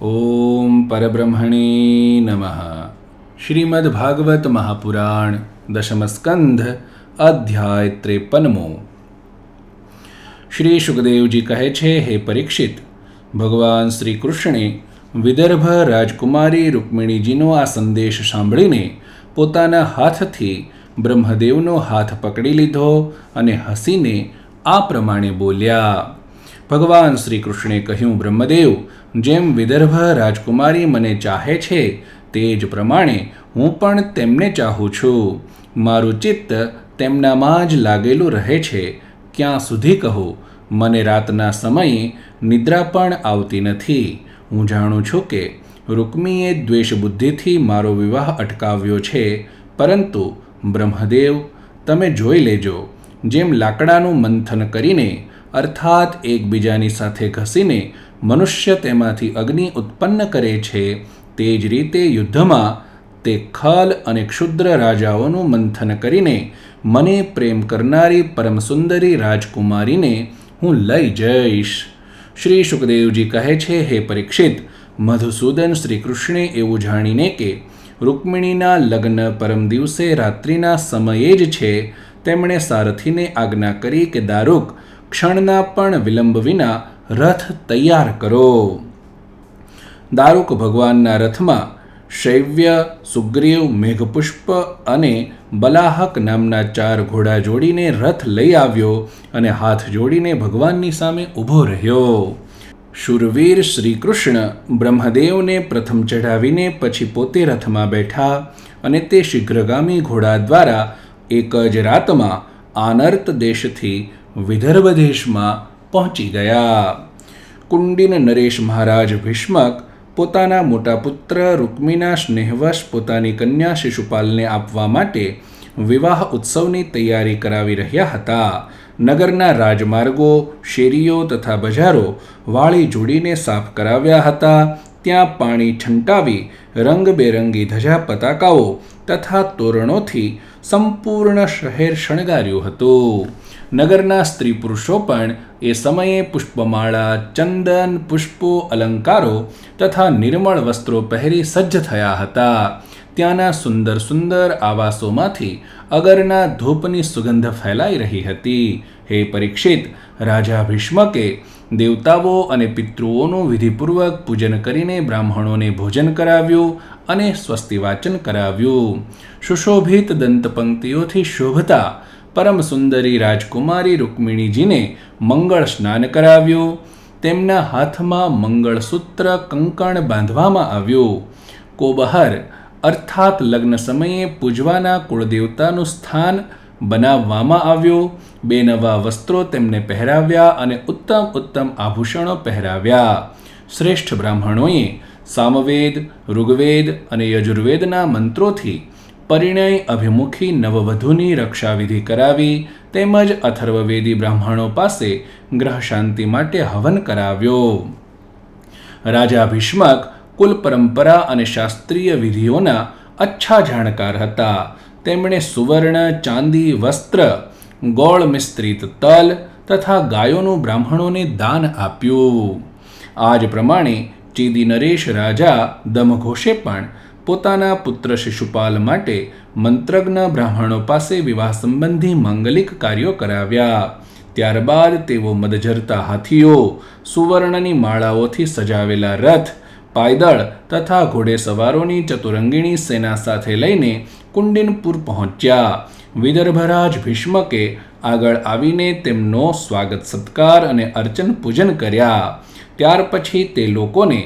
ઓમ પરબ્રહ્મણે નમઃ શ્રીમદ્ ભાગવત મહાપુરાણ દશમસ્કંધ અધ્યાય ત્રેપનમો શ્રી સુખદેવજી કહે છે હે પરીક્ષિત ભગવાન શ્રી કૃષ્ણે વિદર્ભ રાજકુમારી રૂકમિણીજીનો આ સંદેશ સાંભળીને પોતાના હાથથી બ્રહ્મદેવનો હાથ પકડી લીધો અને હસીને આ પ્રમાણે બોલ્યા, ભગવાન શ્રી કૃષ્ણે કહ્યું, બ્રહ્મદેવ, જેમ વિદર્ભ રાજકુમારી મને ચાહે છે, તે જ પ્રમાણે હું પણ તેમને ચાહું છું. મારું ચિત્ત તેમનામાં જ લાગેલું રહે છે. ક્યાં સુધી કહું, મને રાતના સમયે નિદ્રા પણ આવતી નથી. હું જાણું છું કે રૂક્મીએ દ્વેષબુદ્ધિથી મારો વિવાહ અટકાવ્યો છે, પરંતુ બ્રહ્મદેવ, તમે જોઈ લેજો, જેમ લાકડાનું મંથન કરીને, અર્થાત એકબીજાની સાથે ઘસીને, મનુષ્ય તેમાંથી અગ્નિ ઉત્પન્ન કરે છે, તે જ રીતે યુદ્ધમાં, તે ખલ અને ક્ષુદ્ર રાજાઓનું મંથન કરીને, મને પ્રેમ કરનારી પરમ સુંદરી રાજકુમારીને હું લઈ જઈશ. શ્રી સુખદેવજી કહે છે, હે પરીક્ષિત મધુસૂદન શ્રી કૃષ્ણે એવું જાણીને કે, રૂક્મિણીના લગ્ન પરમ દિવસે રાત્રિના સમયે જ છે. તેમણે સારથીને આજ્ઞા કરી કે, દારૂક, ક્ષણના પણ વિલંબ વિના રથ તૈયાર કરો. દારૂક ભગવાનના રથમાં શૈવ્ય સુગ્રીવ, મેઘપુષ્પ અને બલાહક નામના ચાર ઘોડા જોડીને રથ લઈ આવ્યો અને હાથ જોડીને ભગવાનની સામે ઊભો રહ્યો. શુરવીર શ્રી કૃષ્ણ બ્રહ્મદેવને પ્રથમ ચઢાવીને પછી પોતે રથમાં બેઠા અને તે શીઘ્રગામી ઘોડા દ્વારા એક જ રાતમાં આનર્ત દેશથી વિદર્ભ દેશમાં પહોંચી ગયા. કુંડિન નરેશ મહારાજ ભીષ્મક પોતાના મોટા પુત્ર રૂકમિના સ્નેહવશ પોતાની કન્યા શિશુપાલને આપવા માટે વિવાહ ઉત્સવની તૈયારી કરાવી રહ્યા હતા. નગરના રાજમાર્ગો, શેરીઓ તથા બજારો વાળી જોડીને સાફ કરાવ્યા હતા. ત્યાં પાણી છંટાવી રંગબેરંગી ધજા પતાકાઓ તથા તોરણોથી સંપૂર્ણ શહેર શણગાર્યું હતું. નગરના સ્ત્રી પુરુષો પણ એ સમયે પુષ્પમાળા, ચંદન, પુષ્પો, અલંકારો તથા નિર્મળ વસ્ત્રો પહેરી સજ્જ થયા હતા. ત્યાંના સુંદર સુંદર આવાસોમાંથી અગરના ધૂપની સુગંધ ફેલાઈ રહી હતી. હે પરીક્ષિત, રાજા ભીષ્મકે દેવતાઓ અને પિતૃઓનું વિધિપૂર્વક પૂજન કરીને બ્રાહ્મણોને ભોજન કરાવ્યું અને સ્વસ્તિવાચન કરાવ્યું. સુશોભિત દંતપંક્તિઓથી શોભતા પરમ સુંદરી રાજકુમારી રૂકમિણીજીને મંગળ સ્નાન કરાવ્યું. તેમના હાથમાં મંગળસૂત્ર કંકણ બાંધવામાં આવ્યું. કોબહર અર્થાત લગ્ન સમયે પૂજવાના કુળદેવતાનું સ્થાન બનાવવામાં આવ્યું. બે નવા વસ્ત્રો તેમને પહેરાવ્યા અને ઉત્તમ ઉત્તમ આભૂષણો પહેરાવ્યા. શ્રેષ્ઠ બ્રાહ્મણોએ સામવેદ, ઋગ્વેદ અને યજુર્વેદના મંત્રોથી પરિણય અભિમુખી નવવધૂની રક્ષાવિધિ કરાવી તેમજ અથર્વવેદી બ્રાહ્મણો પાસે ગ્રહ શાંતિ માટે હવન કરાવ્યો. રાજા ભીષ્મક કુલ પરંપરા અને શાસ્ત્રીય વિધિઓના અચ્છા જાણકાર હતા. તેમણે સુવર્ણ, ચાંદી, વસ્ત્ર, ગોળ મિશ્રિત તલ તથા ગાયોનું બ્રાહ્મણોને દાન આપ્યું. આ જ પ્રમાણે ચેદી નરેશ રાજા દમઘોષે પણ પોતાના પુત્ર શિશુપાલ માટે મંત્રજ્ઞ બ્રાહ્મણો પાસે વિવાહ સંબંધી માંગલિક કાર્યો કરાવ્યા. ત્યારબાદ તેઓ મદજરતા હાથીઓ, સુવર્ણની માળાઓથી સજાવેલા રથ પાયદળ તથા ઘોડેસવારોની ચતુરંગીણી સેના સાથે લઈને કુંડિનપુર પહોંચ્યા. વિદર્ભરાજ ભીષ્મકે આગળ આવીને તેમનો સ્વાગત સત્કાર અને અર્ચન પૂજન કર્યા. ત્યાર પછી તે લોકોને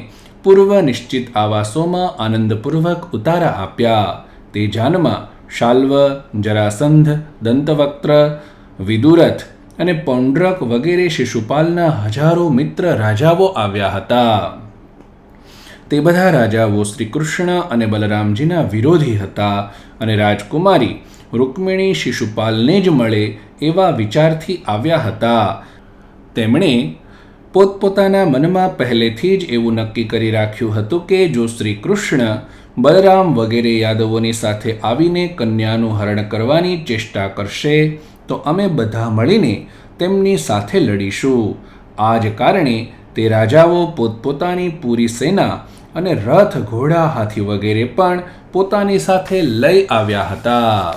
પૂર્વ નિશ્ચિત આવાસોમાં આનંદપૂર્વક ઉતારા આપ્યા. તે જાનમાં શાલ્વ, જરાસંધ, દંતવક્ત્ર, વિદુરથ અને પૌંડ્રક વગેરે શિશુપાલના હજારો મિત્ર રાજાઓ આવ્યા હતા. તે બધા રાજાઓ શ્રી કૃષ્ણ અને બલરામજીના વિરોધી હતા અને રાજકુમારી રૂકમિણી શિશુપાલને જ મળે એવા વિચારથી આવ્યા હતા. તેમણે પોતપોતાના મનમાં પહેલેથી જ એવું નક્કી કરી રાખ્યું હતું કે જો શ્રી કૃષ્ણ બલરામ વગેરે યાદવોની સાથે આવીને કન્યાનું હરણ કરવાની ચેષ્ટા કરશે, તો અમે બધા મળીને તેમની સાથે લડીશું. આ જ કારણે તે રાજાઓ પોતપોતાની પૂરી સેના અને રથ ઘોડા હાથી વગેરે પણ પોતાની સાથે લઈ આવ્યા હતા.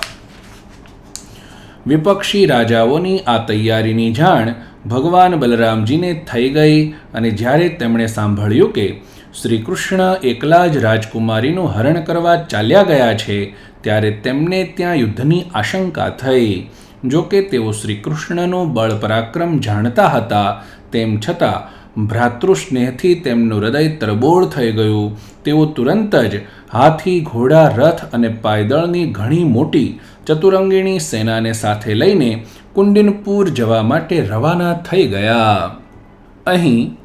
વિપક્ષી રાજાઓની આ તૈયારીની જાણ ભગવાન બલરામજીને થઈ ગઈ અને જ્યારે તેમણે સાંભળ્યું કે શ્રી કૃષ્ણ એકલા જ રાજકુમારીનું હરણ કરવા ચાલ્યા ગયા છે, ત્યારે તેમને ત્યાં યુદ્ધની આશંકા થઈ. જો કે તેઓ શ્રી કૃષ્ણનું બળ પરાક્રમ જાણતા હતા, તેમ છતાં ભ્રાતૃસ્નેહથી તેમનું હૃદય તરબોળ થઈ ગયું. તેઓ તુરંત જ હાથી, ઘોડા, રથ અને પાયદળની ઘણી મોટી ચતુરંગીણી સેનાને સાથે લઈને કુંડિનપુર જવા માટે રવાના થઈ ગયા. અહીં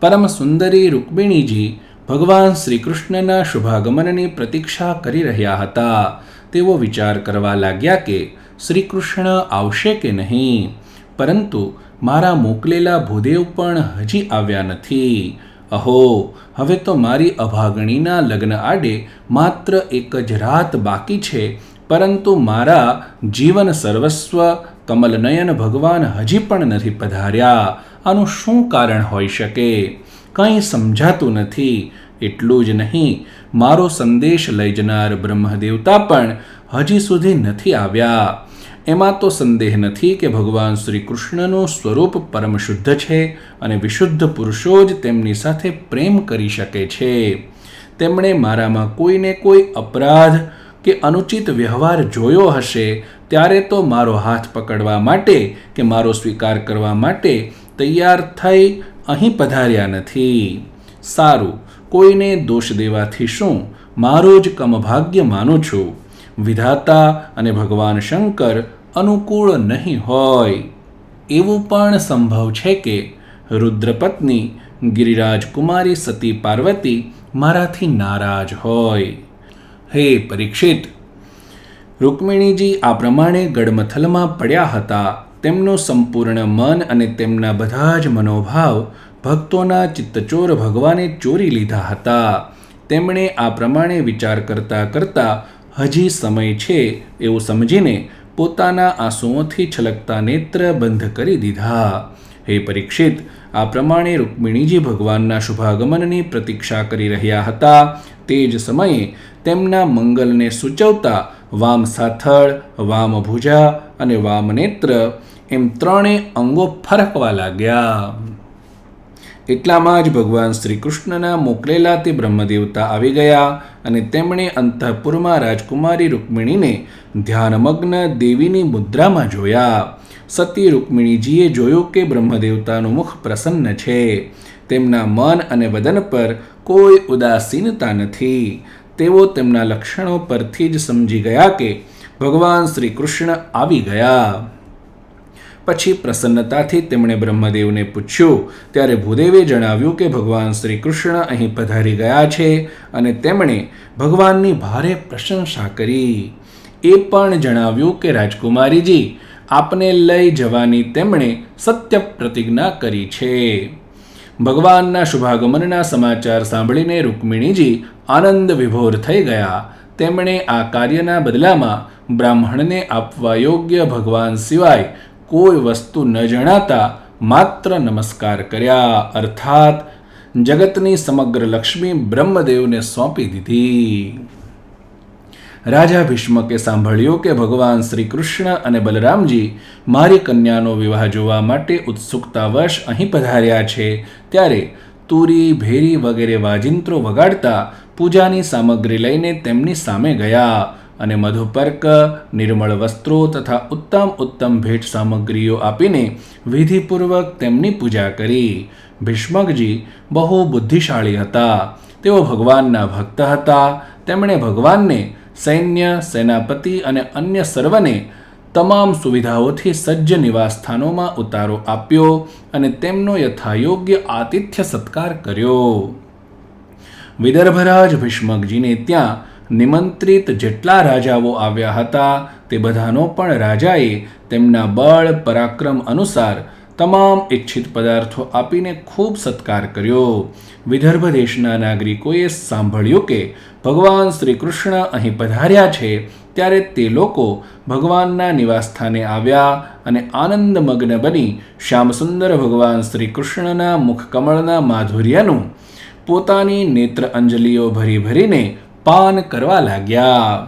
પરમ સુંદરી રૂકમિણીજી ભગવાન શ્રી કૃષ્ણના શુભાગમનની પ્રતીક્ષા કરી રહ્યા હતા. તેઓ વિચાર કરવા લાગ્યા કે શ્રી કૃષ્ણ આવશે કે નહીં. પરંતુ મારા મોકલેલા ભૂદેવ પણ હજી આવ્યા નથી. અહો, હવે તો મારી અભાગણીના લગ્ન આડે માત્ર એક જ રાત બાકી છે, પરંતુ મારા જીવન સર્વસ્વ કમલનયન ભગવાન હજી પણ નથી પધાર્યા. આનું શું કારણ હોઈ શકે? કંઈ સમજાતું નથી. એટલું જ નહીં, મારો સંદેશ લઈ જનાર બ્રહ્મદેવતા પણ હજી સુધી નથી આવ્યા. એમાં તો સંદેહ નથી કે ભગવાન શ્રી કૃષ્ણનું સ્વરૂપ પરમ શુદ્ધ છે અને વિશુદ્ધ પુરુષો જ તેમની સાથે પ્રેમ કરી શકે છે. તેમણે મારામાં કોઈને કોઈ અપરાધ કે અનુચિત વ્યવહાર જોયો હશે, ત્યારે તો મારો હાથ પકડવા માટે કે મારો સ્વીકાર કરવા માટે તૈયાર થઈ અહીં પધાર્યા નથી. સારું, કોઈને દોષ દેવાથી શું? મારો જ કમભાગ્ય માનું છું. વિધાતા અને ભગવાન શંકર અનુકૂળ નહીં હોય. એવું પણ સંભવ છે કે રુદ્રપત્ની ગિરિરાજ કુમારી સતી પાર્વતી મારાથી નારાજ હોય. હે પરીક્ષિત, રૂકમિણીજી આ પ્રમાણે ગડમથલમાં પડ્યા હતા. તેમનું સંપૂર્ણ મન અને તેમના બધા જ મનોભાવ ભક્તોના ચિત્તચોર ભગવાને ચોરી લીધા હતા. તેમણે આ પ્રમાણે વિચાર કરતા કરતા હજી સમય છે એવું સમજીને પોતાના આંસુઓથી છલકતા નેત્ર બંધ કરી દીધા. હે પરીક્ષિત, આ પ્રમાણે રૂકમિણીજી ભગવાનના શુભાગમનની પ્રતીક્ષા કરી રહ્યા હતા. તે જ સમયે તેમના મંગલને સૂચવતા વામ સાથળ, વામ ભુજા અને વામ નેત્ર એમ ત્રણે અંગો ફરકવા લાગ્યા. એટલામાં જ ભગવાન શ્રી કૃષ્ણના મોકલેલા તે બ્રહ્મદેવતા આવી ગયા અને તેમણે અંતઃપુરમાં રાજકુમારી રૂકમિણીને ધ્યાનમગ્ન દેવીની મુદ્રામાં જોયા. સતી રૂકમિણીજીએ જોયું કે બ્રહ્મદેવતાનું મુખ પ્રસન્ન છે. તેમના મન અને વદન પર કોઈ ઉદાસીનતા નથી. તેઓ તેમના લક્ષણો પરથી જ સમજી ગયા કે ભગવાન શ્રી કૃષ્ણ આવી ગયા. પછી પ્રસન્નતાથી તેમણે બ્રહ્મદેવને પૂછ્યું, ત્યારે ભૂદેવે જણાવ્યું કે ભગવાન શ્રી કૃષ્ણ અહીં પધારી ગયા છે અને તેમણે ભગવાનની ભારે પ્રશંસા કરી. એ પણ જણાવ્યું કે, રાજકુમારીજી, આપને લઈ જવાની તેમણે સત્ય પ્રતિજ્ઞા કરી છે. ભગવાનના શુભાગમનના સમાચાર સાંભળીને રૂકમિણીજી આનંદ વિભોર થઈ ગયા. તેમણે આ કાર્યના બદલામાં બ્રાહ્મણને આપવા યોગ્ય ભગવાન સિવાય કોઈ વસ્તુ ન જણાતા માત્ર નમસ્કાર કર્યા. અર્થાત, જગતની સમગ્ર લક્ષ્મી બ્રહ્મદેવને સોંપી દીધી. રાજા ભીષ્મકે સાંભળ્યું કે ભગવાન શ્રી કૃષ્ણ અને બલરામજી મારી કન્યાનો વિવાહ જોવા માટે ઉત્સુકતાવશ અહીં પધાર્યા છે. ત્યારે તુરી, ભેરી વગેરે વાજિંત્રો વગાડતા પૂજાની સામગ્રી લઈને તેમની સામે ગયા. અને મધુપર્ક, નિર્મળ વસ્ત્રો તથા ઉત્તમ ઉત્તમ ભેટ સામગ્રીઓ આપીને વિધિપૂર્વક તેમની પૂજા કરી. ભીષ્મકજી બહુ બુદ્ધિશાળી હતા. તેઓ ભગવાનના ભક્ત હતા. તેમણે ભગવાનને સૈન્ય, સેનાપતિ અને અન્ય સર્વને તમામ સુવિધાઓથી સજ્જ નિવાસસ્થાનોમાં ઉતારો આપ્યો અને તેમનો યથાયોગ્ય આતિથ્ય સત્કાર કર્યો. વિદર્ભરાજ ભીષ્મકજીને ત્યાં નિમંત્રિત જેટલા રાજાઓ આવ્યા હતા, તે બધાનો પણ રાજાએ તેમના બળ પરાક્રમ અનુસાર તમામ ઇચ્છિત પદાર્થો આપીને ખૂબ સત્કાર કર્યો. વિદર્ભ દેશના નાગરિકોએ સાંભળ્યું કે ભગવાન શ્રી કૃષ્ણ અહીં પધાર્યા છે, ત્યારે તે લોકો ભગવાનના નિવાસસ્થાને આવ્યા અને આનંદમગ્ન બની શ્યામસુંદર ભગવાન શ્રી કૃષ્ણના મુખકમળના માધુર્યનું પોતાની નેત્ર અંજલિઓ ભરી ભરીને પાન કરવા લાગ્યા.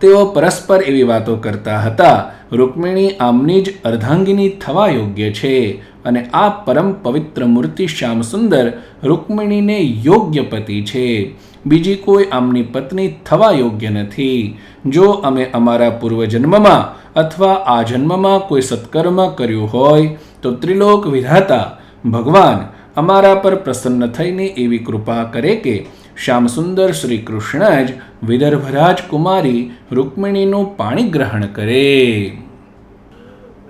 તેઓ પરસ્પર એવી વાતો કરતા હતા, રૂકમિણી, આમની જ અર્ધાંગિની થવા યોગ્ય છે અને આ પરમ પવિત્ર મૂર્તિ શ્યામસુંદર રૂકમિણીને યોગ્ય પતિ છે. બીજી કોઈ આમની પત્ની થવા યોગ્ય નથી. જો અમે અમારા પૂર્વજન્મમાં અથવા આ જન્મમાં કોઈ સત્કર્મ કર્યું હોય, તો ત્રિલોક વિધાતા, ભગવાન, અમારા પર પ્રસન્ન થઈને એવી કૃપા કરે કે શ્યામસુંદર શ્રી કૃષ્ણ જ વિદર્ભરાજ કુમારી, રૂકમિણીનું પાણી ગ્રહણ કરે.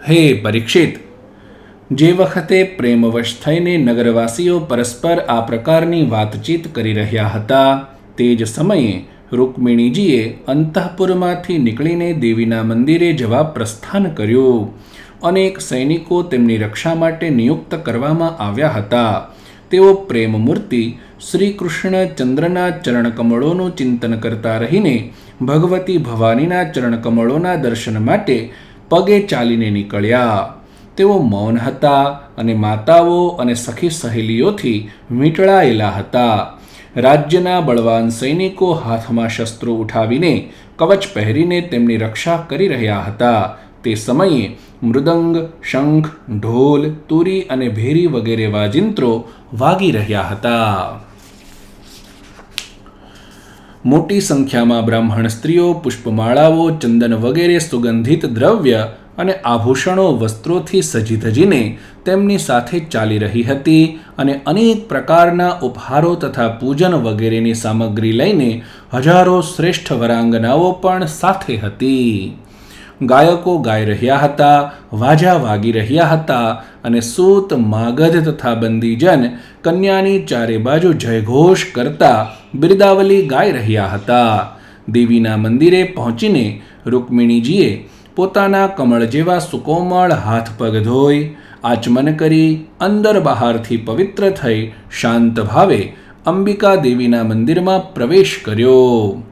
હે પરીક્ષિત, જે વખતે પ્રેમવશ થઈને નગરવાસીઓ પરસ્પર આ પ્રકારની વાતચીત કરી રહ્યા હતા, તે જ સમયે રૂકમિણીજીએ અંતઃપુરમાંથી નીકળીને દેવીના મંદિરે જવા પ્રસ્થાન કર્યું. અનેક સૈનિકો તેમની રક્ષા માટે નિયુક્ત કરવામાં આવ્યા હતા. તેઓ પ્રેમમૂર્તિ શ્રી કૃષ્ણ ચંદ્રના ચરણકમળોનું ચિંતન કરતા રહીને ભગવતી ભવાનીના ચરણકમળોના દર્શન માટે પગે ચાલીને નીકળ્યા. તેઓ મૌન હતા અને માતાઓ અને સખી સહેલીઓથી વીંટળાયેલા હતા. રાજ્યના બળવાન સૈનિકો હાથમાં શસ્ત્રો ઉઠાવીને કવચ પહેરીને તેમની રક્ષા કરી રહ્યા હતા. તે સમયે મૃદંગ, શંખ, ઢોલ, તુરી અને ભેરી વગેરે વાજિંત્રો વાગી રહ્યા હતા. મોટી સંખ્યામાં બ્રાહ્મણ સ્ત્રીઓ, પુષ્પમાળાઓ, ચંદન વગેરે સુગંધિત દ્રવ્ય અને આભૂષણો, વસ્ત્રોથી સજી ધજીને તેમની સાથે ચાલી રહી હતી અને અનેક પ્રકારના ઉપહારો તથા પૂજન વગેરેની સામગ્રી લઈને હજારો શ્રેષ્ઠ વરાંગનાઓ પણ સાથે હતી. ગાયકો ગાઈ રહ્યા હતા, વાજા વાગી રહ્યા હતા અને સૂત માગધ તથા બંદીજન કન્યાની ચારે બાજુ જયઘોષ કરતા બિરદાવલી ગાઈ રહ્યા હતા. દેવીના મંદિરે પહોંચીને રૂકમિણીજીએ પોતાના કમળ જેવા સુકોમળ હાથ પગ ધોઈ આચમન કરી અંદર બહારથી પવિત્ર થઈ શાંત ભાવે અંબિકા દેવીના મંદિરમાં પ્રવેશ કર્યો.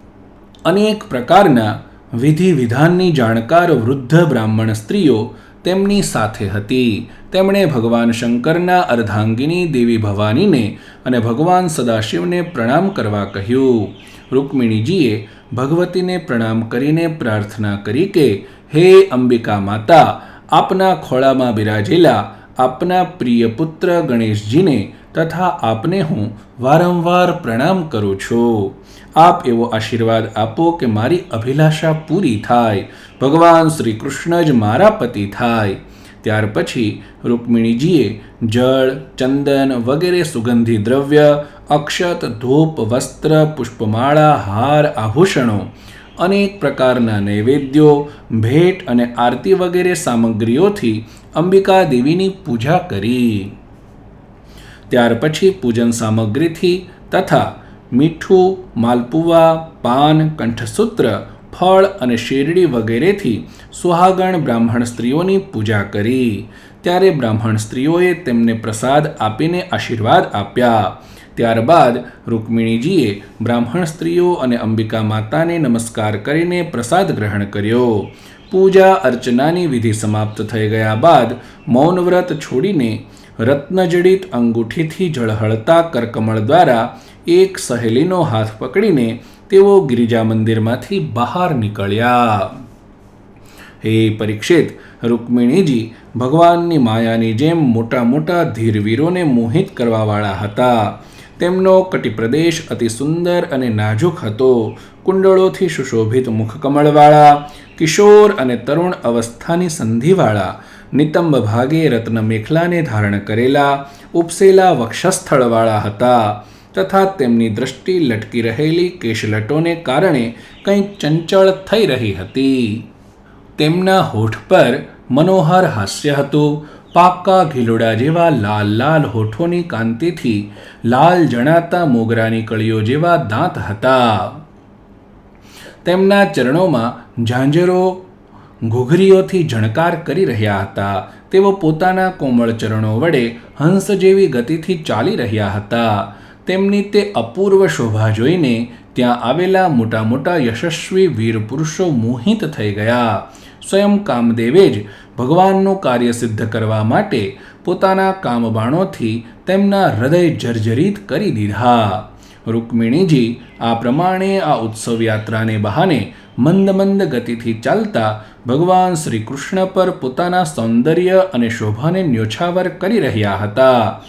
અનેક પ્રકારના વિધિ વિધાનની જાણકાર વૃદ્ધ બ્રાહ્મણ સ્ત્રીઓ તેમની સાથે હતી. તેમણે ભગવાન શંકરના અર્ધાંગિની દેવી ભવાનીને અને ભગવાન સદાશિવને પ્રણામ કરવા કહ્યું. રૂકમિણીજીએ ભગવતીને પ્રણામ કરીને પ્રાર્થના કરી કે, હે અંબિકા માતા, આપના ખોળામાં બિરાજેલા આપના પ્રિય પુત્ર ગણેશજીને તથા આપને હું વારંવાર પ્રણામ કરું છું. આપ એવો આશીર્વાદ આપો કે મારી અભિલાષા પૂરી થાય. ભગવાન શ્રી કૃષ્ણ જ મારા પતિ થાય. ત્યાર પછી રૂકમિણીજીએ જળ, ચંદન વગેરે સુગંધી દ્રવ્ય, અક્ષત, ધૂપ, વસ્ત્ર, પુષ્પમાળા, હાર, આભૂષણો, અનેક પ્રકારના નૈવેદ્યો, ભેટ અને આરતી વગેરે સામગ્રીઓથી અંબિકા દેવીની પૂજા કરી. ત્યાર પછી પૂજન સામગ્રીથી તથા મીઠું, માલપુવા, પાન, કંઠસૂત્ર, ફળ અને શેરડી વગેરેથી સુહાગણ બ્રાહ્મણ સ્ત્રીઓની પૂજા કરી. ત્યારે બ્રાહ્મણ સ્ત્રીઓએ તેમને પ્રસાદ આપીને આશીર્વાદ આપ્યા. ત્યારબાદ રૂકમિણીજીએ બ્રાહ્મણ સ્ત્રીઓ અને અંબિકા માતાને નમસ્કાર કરીને પ્રસાદ ગ્રહણ કર્યો. પૂજા અર્ચનાની વિધિ સમાપ્ત થઈ ગયા બાદ મૌન વ્રત છોડીને રત્નજડિત અંગૂઠીથી ઝળહળતા કરકમળ દ્વારા એક સહેલીનો હાથ પકડીને તેઓ ગિરિજા મંદિરમાંથી બહાર નીકળ્યા. હે પરીક્ષિત, રૂકમિણીજી, ભગવાનની માયાની જેમ મોટા મોટા ધીરવીરોને મોહિત કરવાવાળા હતા. તેમનો કટિપ્રદેશ અતિ સુંદર અને નાજુક હતો. કુંડળોથી સુશોભિત મુખકમળવાળા, કિશોર અને તરુણ અવસ્થાની સંધિવાળા નિતંબ ભાગે રત્ન મેખલાને ધારણ કરેલા, ઉપસેલા વક્ષસ્થળવાળા હતા તથા તેમની દૃષ્ટિ લટકી રહેલી કેશલટોને કારણે કંઈક ચંચળ થઈ રહી હતી. તેમના હોઠ પર મનોહર હાસ્ય હતું, પાક્કા ઘીલોડા જેવા લાલ લાલ હોઠોની કાંતિથી લાલ જણાતા મોગરાની કળીઓ જેવા દાંત હતા. તેમના ચરણોમાં ઝાંઝરો ઘૂઘરીઓથી ઝણકાર કરી રહ્યા હતા. તેઓ પોતાના કોમળ ચરણો વડે હંસ જેવી ગતિથી ચાલી રહ્યા હતા. તેમની તે અપૂર્વ શોભા જોઈને ત્યાં આવેલા મોટા મોટા યશસ્વી વીર પુરુષો મોહિત થઈ ગયા. સ્વયં કામદેવે જ ભગવાનનું કાર્ય સિદ્ધ કરવા માટે પોતાના કામબાણોથી તેમના હૃદય જર્જરિત કરી દીધા. રૂકમિણીજી, આ પ્રમાણે આ ઉત્સવ યાત્રાને બહાને મંદ મંદ ગતિથી ચાલતા ભગવાન શ્રી કૃષ્ણ પર પોતાના સૌંદર્ય અને શોભાને ન્યોછાવર કરી રહ્યા હતા.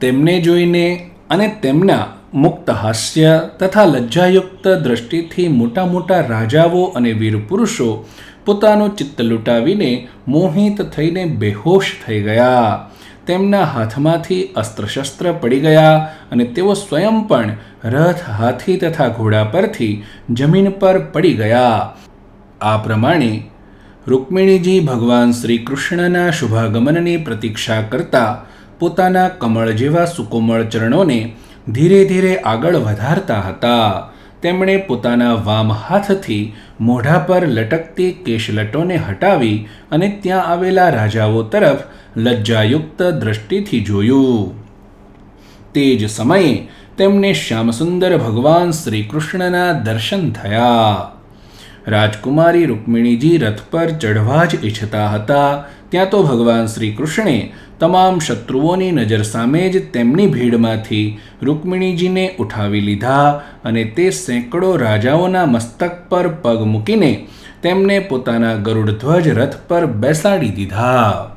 તેમને જોઈને અને તેમના મુક્ત હાસ્ય તથા લજ્જાયુક્ત દ્રષ્ટિથી મોટા મોટા રાજાઓ અને વીર પુરુષો પોતાનું ચિત્ત લૂંટાવીને મોહિત થઈને બેહોશ થઈ ગયા. તેમના હાથમાંથી અસ્ત્રશસ્ત્ર પડી ગયા અને તેઓ સ્વયં પણ રથ હાથી તથા ઘોડા પરથી જમીન પર પડી ગયા. આ પ્રમાણે રૂકમિણીજી ભગવાન શ્રી કૃષ્ણના શુભાગમનની પ્રતીક્ષા કરતા પોતાના કમળ જેવા સુકોમળ ચરણોને ધીરે ધીરે આગળ વધારતા હતા. તેમણે પોતાના વામ હાથથી મોઢા પર લટકતી કેશલટોને હટાવી અને ત્યાં આવેલા રાજાઓ તરફ લજ્જાયુક્ત દ્રષ્ટિથી જોયું. તે જ સમયે તેમને શ્યામસુંદર ભગવાન શ્રી કૃષ્ણના દર્શન થયા. રાજકુમારી રૂકમિણીજી રથ પર ચઢવા જ ઈચ્છતા હતા. ત્યાં તો ભગવાન શ્રી કૃષ્ણે તમામ શત્રુઓની નજર સામે જ તેમની ભીડમાંથી રૂકમિણીજીને ઉઠાવી લીધા અને તે સેંકડો રાજાઓના મસ્તક પર પગ મૂકીને તેમને પોતાના ગરુડધ્વજ રથ પર બેસાડી દીધા.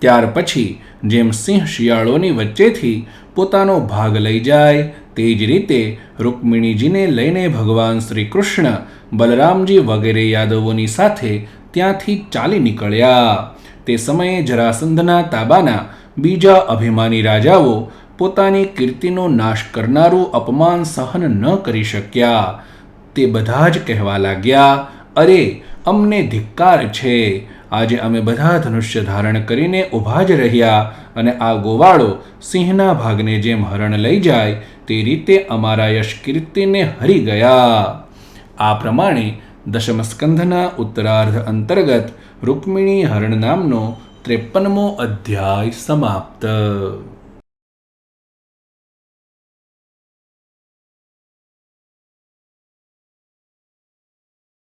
ત્યાર પછી જેમ સિંહ શિયાળોની વચ્ચેથી પોતાનો ભાગ લઈ જાય, તે જ રીતે રૂકમિણીજીને લઈને ભગવાન શ્રી કૃષ્ણ બલરામજી વગેરે યાદવોની સાથે ત્યાંથી ચાલી નીકળ્યા. તે સમયે જરાસંધના તાબાના બીજા અભિમાની રાજાઓ પોતાની કીર્તિનો નાશ કરનારું અપમાન સહન ન કરી શક્યા. તે બધા જ કહેવા લાગ્યા, અરે, અમને ધિક્કાર છે. આજે અમે બધા ધનુષ્ય ધારણ કરીને ઊભા જ રહ્યા અને આ ગોવાળો સિંહના ભાગને જેમ હરણ લઈ જાય, તે રીતે અમારા યશ કીર્તિને હરી ગયા. આ પ્રમાણે દશમસ્કંધના ઉત્તરાર્ધ અંતર્ગત રૂકમિણી હરણ નામનો ત્રેપનમો અધ્યાય સમાપ્ત.